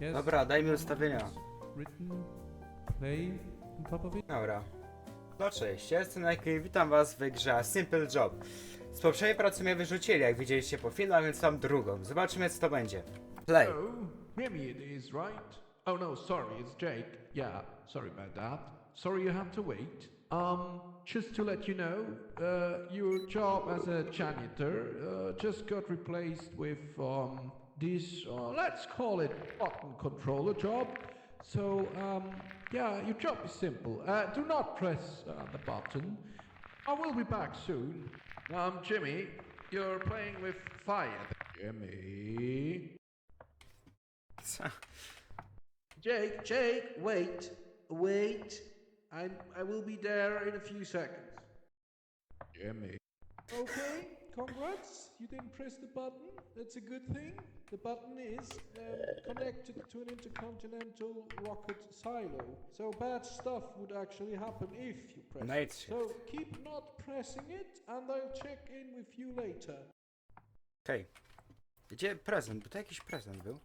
Yes. Dobra, daj mi ustawienia. Written play on top of it. Dobra. No cześć, ja jestem Nike i witam was w grze Simple Job. Z poprzedniej pracy mnie wyrzucili, jak widzieliście po filmach, więc mam drugą. Zobaczymy co to będzie. Play. Oh, Remy it is, right? Oh no, sorry, it's Jake. Yeah, sorry about that. Sorry you have to wait. Um, just to let you know, uh, your job as a janitor uh, just got replaced with um, this, uh, let's call it button controller job. So, um, yeah, your job is simple. Uh, do not press uh, the button. I will be back soon. Um, Jimmy, you're playing with fire. Jimmy. Jake, Jake, wait, wait. I'm, I will be there in a few seconds. Jimmy. Okay, congrats. You didn't press the button. That's a good thing. The button is um, connected to an intercontinental rocket silo. So bad stuff would actually happen if you press No it. się. So keep not pressing it and I'll check in with you later. Okej. Gdzie prezent? Bo to jakiś prezent był.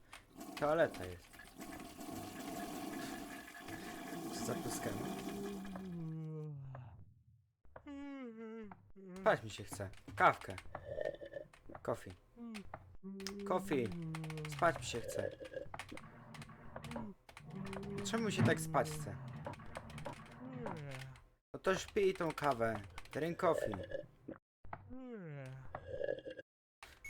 Toaleta jest. Z zapuskiem. Spać mi się chce. Kawkę. Coffee. Coffee. Spać mi się chce. Czemu się tak spać chce? No to śpi tą kawę. Drink coffee.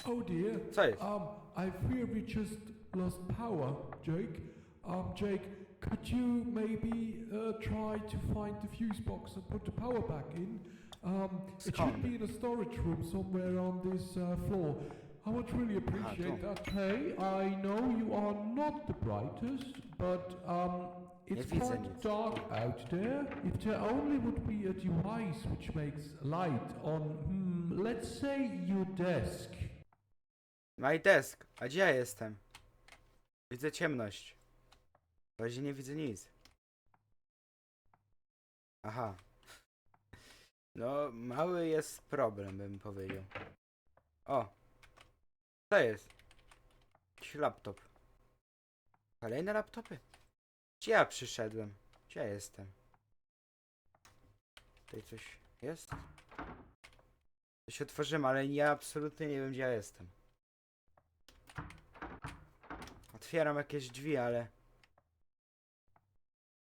Oh dear. Co jest? Um, I fear we just lost power, Jake. Um, Jake, could you maybe uh, try to find the fuse box and put the power back in? Um, it should be in a storage room somewhere on this uh, floor. I would really appreciate tu. that. Hey, I know you are not the brightest, but um, it's widzę quite dark out there. If there only would be a device which makes light on, hmm, let's say your desk. My desk. A gdzie ja jestem? Widzę ciemność. W razie nie widzę nic. Aha. No, mały jest problem, bym powiedział. O! Co jest? Jakiś laptop. Kolejne laptopy? Gdzie ja przyszedłem? Gdzie ja jestem? Tutaj coś jest? Coś otworzymy, ale ja absolutnie nie wiem, gdzie ja jestem. Otwieram jakieś drzwi, ale...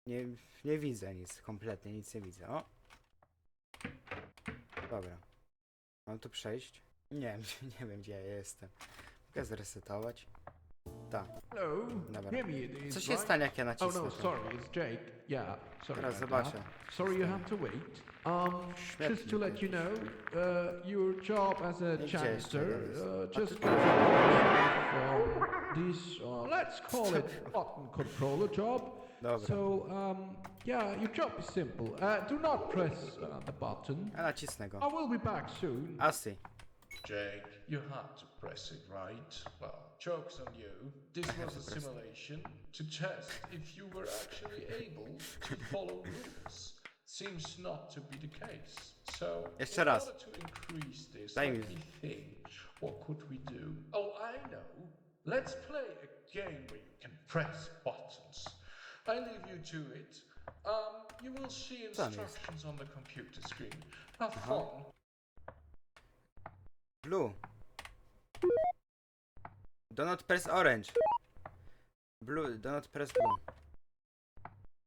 Nie, nie widzę nic, kompletnie nic nie widzę. O! Dobra. Mam tu przejść? Nie, nie wiem gdzie ja jestem. Mogę zresetować? Tak. Hello, Dobra. Co się stanie jak ja Oh nacisnę no, to? sorry, it's Jake. Yeah, sorry Teraz about zobaczę. that. Sorry you have to wait. Um, Świetnie, just to let you know, uh, your job as a Gdzie jeszcze janitor jest? uh, just replaced with um, this, uh, let's call it button controller job. Dobra. So, um, yeah, your job is simple. Uh, do not press uh, the button. Ja nacisnę go. I will be back soon. Asi. Jake, you had to press it, right? Well, joke's on you. This was a simulation to test if you were actually able to follow rules. Seems not to be the case. So, Jeszcze in raz. order to increase this, Daj let mi- me think. What could we do? Oh, I know. Let's play a game where you can press buttons. I leave you to it. Um, you will see tam jest? instructions on the computer screen. Have fun. Blue. Do not press orange. Blue, do not press blue.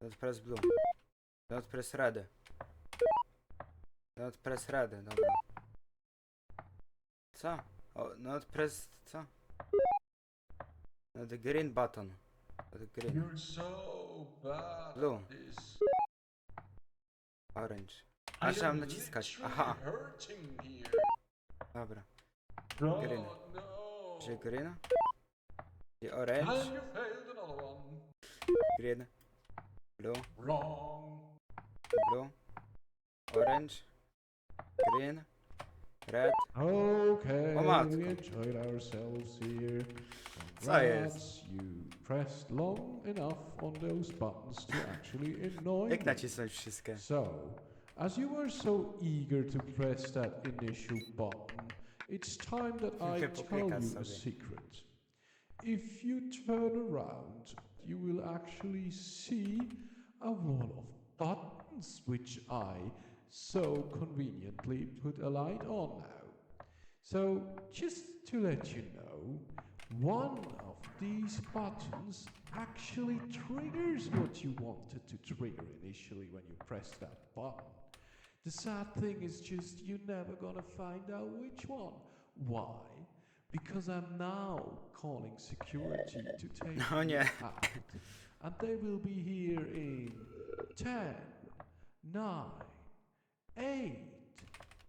Do not press blue. Do not press red. Do not press red, dobra. Co? O, not press, co? The green button. The green. You're so bad Blue. Orange. Aż mam am naciskać. Aha, hurting here. Dobra. God, Green. no. Green? Gdzie And orange? you failed another one. Green. Blue. Wrong. Blue. Orange. Green. Red. Okay, O matko. we enjoyed ourselves here. Co jest? Congrats, You pressed long enough on those buttons to actually annoy Jak me. nacisnąć wszystkie? So, as you were so eager to press that initial button, it's time that I tell you a secret. if you turn around, you will actually see a wall of buttons which I so conveniently put a light on now. So, just to let you know, one of these buttons actually triggers what you wanted to trigger initially when you press that button. The sad thing is just you're never gonna find out which one. Why? Because I'm now calling security to take Oh you nie. out. And they will be here in 10, 9, 8,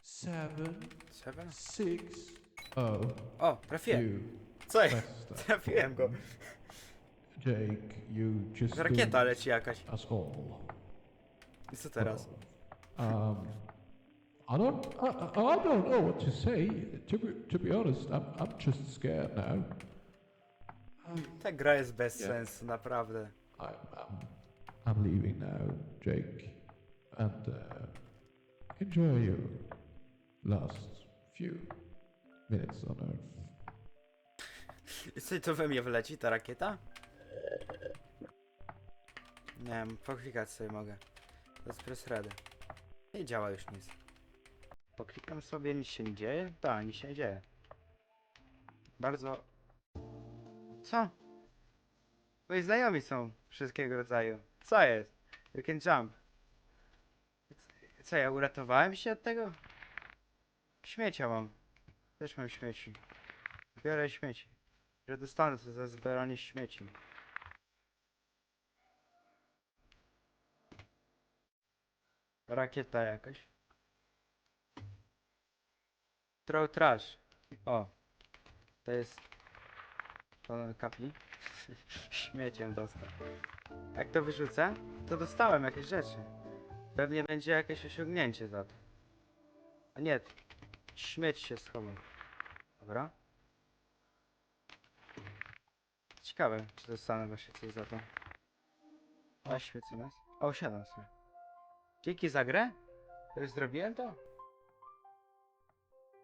7, Seven? 6, Oh, oh O, trafiłem. you Co jest? pressed. Trafiłem go. Jake, you just Rakieta do leci jakaś. us all. I co teraz? Um, I don't, I, I don't know what to say. To be, to be honest, I'm, I'm just scared now. Ta gra jest bez Nie. sensu, naprawdę. I'm, I'm, I'm leaving now, Jake, and uh, enjoy your last few minutes on Earth. Co, to we mnie wleci ta rakieta? Nie wiem, poklikać sobie mogę. Let's press ready. Nie działa już nic. Poklikam sobie, nic się nie dzieje? Tak, nic się nie dzieje. Bardzo... Co? Moi znajomi są wszystkiego rodzaju. Co jest? You can jump. Co, ja uratowałem się od tego? Śmiecia mam. Też mam śmieci. Biorę śmieci. Że dostanę za zbieranie śmieci. Rakieta jakaś. Throw trash. O. To jest... To kapi. Śmieciem dostał. Jak to wyrzucę, to dostałem jakieś rzeczy. Pewnie będzie jakieś osiągnięcie za to. A nie. Śmieć się schował. Dobra. Ciekawe, czy dostanę właśnie coś za to. A świecę nas. O, siadam sobie. Dzięki za grę? Już zrobiłem to?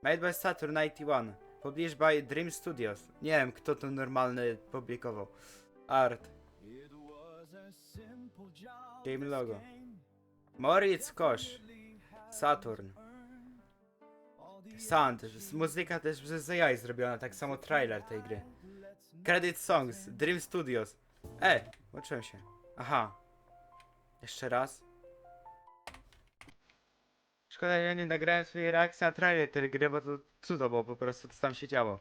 Made by Saturn 91. Published by Dream Studios. Nie wiem, kto to normalny publikował. Art. Game logo. Moritz Kosz. Saturn. Sound. Muzyka też przez AI zrobiona, tak samo trailer tej gry. Credit Songs, Dream Studios. E, łączyłem się. Aha. Jeszcze raz. Szkoda, ja nie nagrałem swojej reakcji na trailer tej gry, bo to cudo było po prostu, co tam się działo.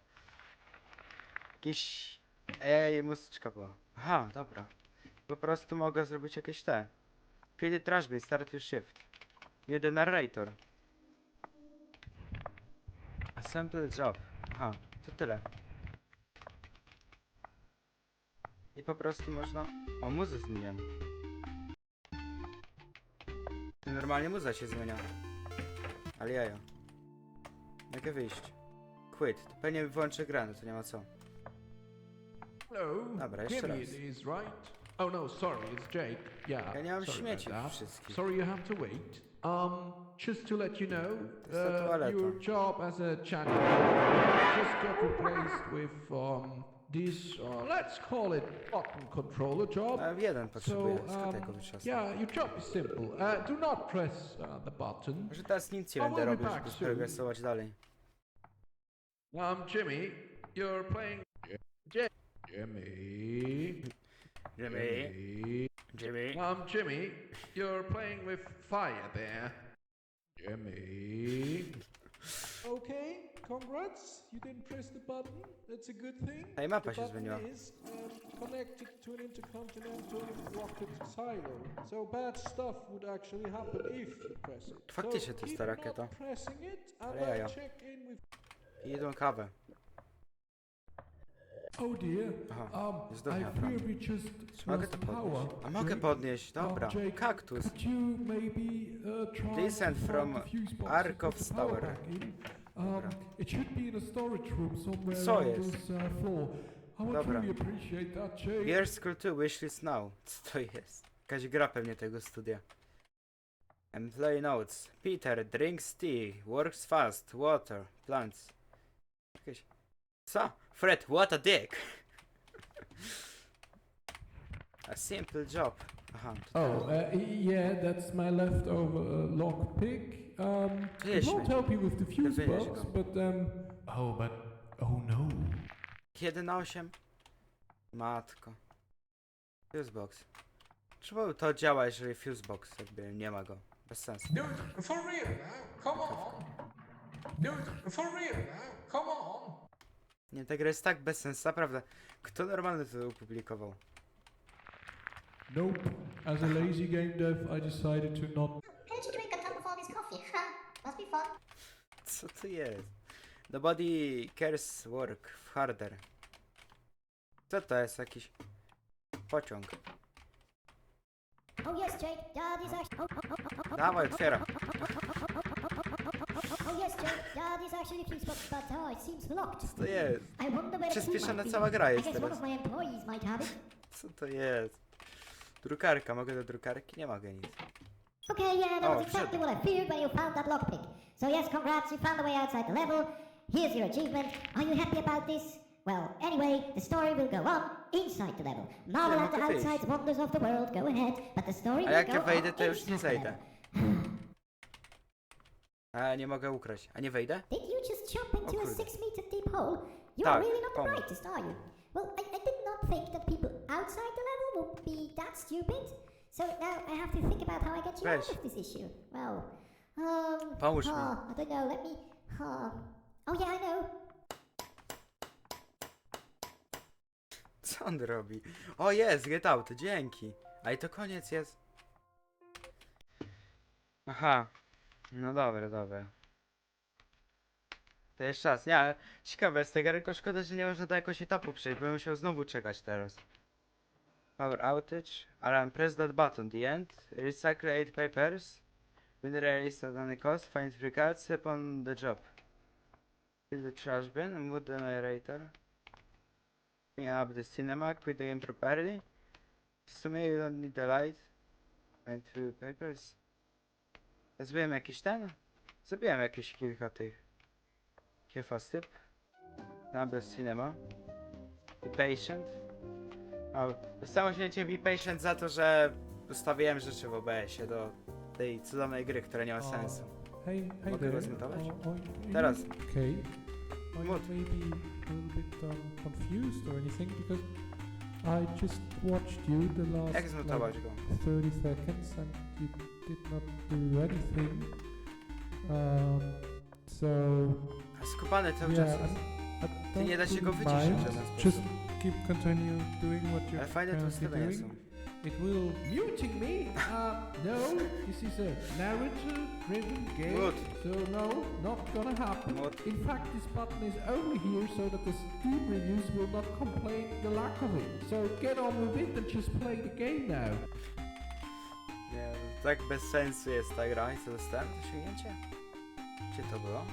Jakiś... Ej, muzyczka była. Aha, dobra. Po prostu mogę zrobić jakieś te. Trash Bay, Start Your Shift. Jeden narrator. Assemble Job. Aha, to tyle. I po prostu można... O, muzę zmieniam. Normalnie muza się zmienia. Ale jaja. Mogę wyjść. Quit. To pewnie wyłączę grę, no to nie ma co. Hello, Dobra, jeszcze raz. is, right? Oh no, sorry, it's Jake. Yeah. Ja nie mam sorry śmieci about that. wszystkich. Sorry you have to wait. Um, just to let you know, To jest ta uh, toaleta. your job as a janitor just got replaced with um this, uh, let's call it button controller job. A jeden So, potrzebuję, skąd um, tego wyczasnę? yeah, your job is simple. Uh, do not press uh, the button. Może teraz nic nie I będę will robił, back żeby soon. progresować dalej. Um, Jimmy, you're playing. Jimmy. Jimmy, Jimmy. Um, Jimmy, you're playing with fire there. Jimmy. Okay, congrats. You didn't press the button. That's a good thing. Ej, mapa się zmieniła. is um, connected to an intercontinental rocket silo. So bad stuff would actually happen if you press it. Faktycznie to jest ta rakieta. pressing it, and Ale jaja. I'll check in with I kawę. Oh dear. Aha, Um, jest I dobra, fear we just mogę lost to power. podnieść? A mogę podnieść, Um, dobra. Jake, Kaktus. Could you maybe uh, try Descent to from find the fuse box and the power Tower. back in? Um, it should be in a storage room somewhere Co on jest? this uh, floor. I would Dobra. really appreciate that, Jake. Gear School 2 Wishlist Now. Co to jest? Jakaś gra pewnie tego studia. Employee Notes. Peter drinks tea, works fast, water, plants. Jakieś... Co? Fred, what a dick! A simple job. Aha, to Oh, uh, yeah, that's my leftover uh, lockpick. Um, it Wiesz won't help you with the fuse box, go. but um, Oh, but. Oh no. 1 na 8. Matko. Fusebox. Czemu to działa, jeżeli fusebox jakby nie ma go? Bez sensu. Dude, for real now, come on. Dude, for real now, come on. Nie, ta gra jest tak bez sensu, naprawdę. Kto normalny to opublikował? nope. As a lazy game dev, I decided to not Energy drink on top of all this coffee. Must be fun. Co to jest? Nobody cares work harder. Co to jest? Jakiś pociąg. Oh yes, Jake. Dad is actually. Oh, oh, oh, oh, oh, Dawaj, otwieram. Oh yes, Jake. Dad is actually fuse box, but oh, it seems locked. Co to jest? I wonder where the key Przyspieszona might be. cała gra I jest guess one teraz. of my employees might have it. Co to jest? Drukarka, mogę do drukarki? Nie mogę nic. Okay, yeah, that Oh, was exactly what I feared when you found that lockpick. So yes, congrats, you found a way outside the level. Here's your achievement. Are you happy about this? Well, anyway, the story will go on inside the level. Marvel Ja at the mogę wyjść. outside wonders of the world. Go ahead, but the story A will jak go ja wejdę, on to już nie inside the zejdę. level. A nie mogę ukraść. A nie wejdę? Did you just jump into a kurde. six meter deep hole? You're Tak, really not the pomył. brightest, are you? Well, I, I did not think that people outside the level would be that stupid. So now I have to think about how I get you Weź. out of this issue. Well, um, Pomóż mi. huh, I don't know. Let me. Huh. Oh yeah, I know. Co on robi? O jest, get out, dzięki. A i to koniec jest. Aha. No dobra, dobra. To jeszcze raz, nie, ciekawe jest tego, tylko szkoda, że nie można do jakoś etapu przejść, bym musiał znowu czekać teraz. Power outage, alarm, press that button, the end, recycle 8 papers, win release at any cost, find free cards upon the job. Fill the trash bin, move the narrator. Clean up the cinema, quit the game properly. W sumie you don't need the light. Find through papers. Ja Zrobiłem jakiś ten? Zrobiłem jakieś kilka tych. Kiefa syp. Number cinema. Be patient. O, dostałem osiągnięcie Be patient za to, że ustawiłem rzeczy w OBS-ie do tej cudownej gry, która nie ma sensu. Hey, hey Mogę go zmutować? Teraz. Okay. Mut. maybe a little bit um, confused or anything? Because I just watched you the last Jak zmutować go? like, 30 seconds and you did not do anything. Um, so A Skupany cały yeah, czas I. I Ty nie da się go wyciszyć w żaden Just keep continue doing what you're Ale fajne to doing. są. It will Muting me? Uh, no, this is a narrator-driven game, Good. so no, not gonna happen. Good. In fact, this button is only here so that the Steam reviews will not complain the lack of it. So get on with it and just play the game now. Nie, tak bez sensu jest ta gra. I co dostałem? To osiągnięcie? Gdzie to było?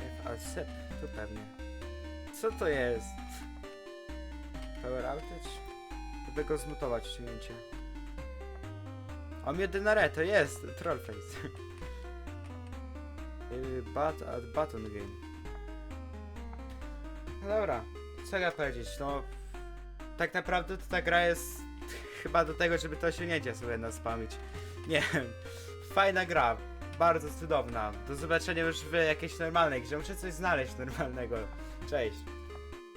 F- A syp, tu pewnie. Co to jest? Power outage? Żeby go zmutować osiągnięcie. O mnie to jest! Trollface. Y, But at button game. No dobra, co ja powiedzieć, no... Tak naprawdę to ta gra jest chyba do tego, żeby to osiągnięcie sobie naspamić. Nie wiem. Fajna gra. Bardzo cudowna. Do zobaczenia już w jakiejś normalnej grze. Muszę coś znaleźć normalnego. Cześć.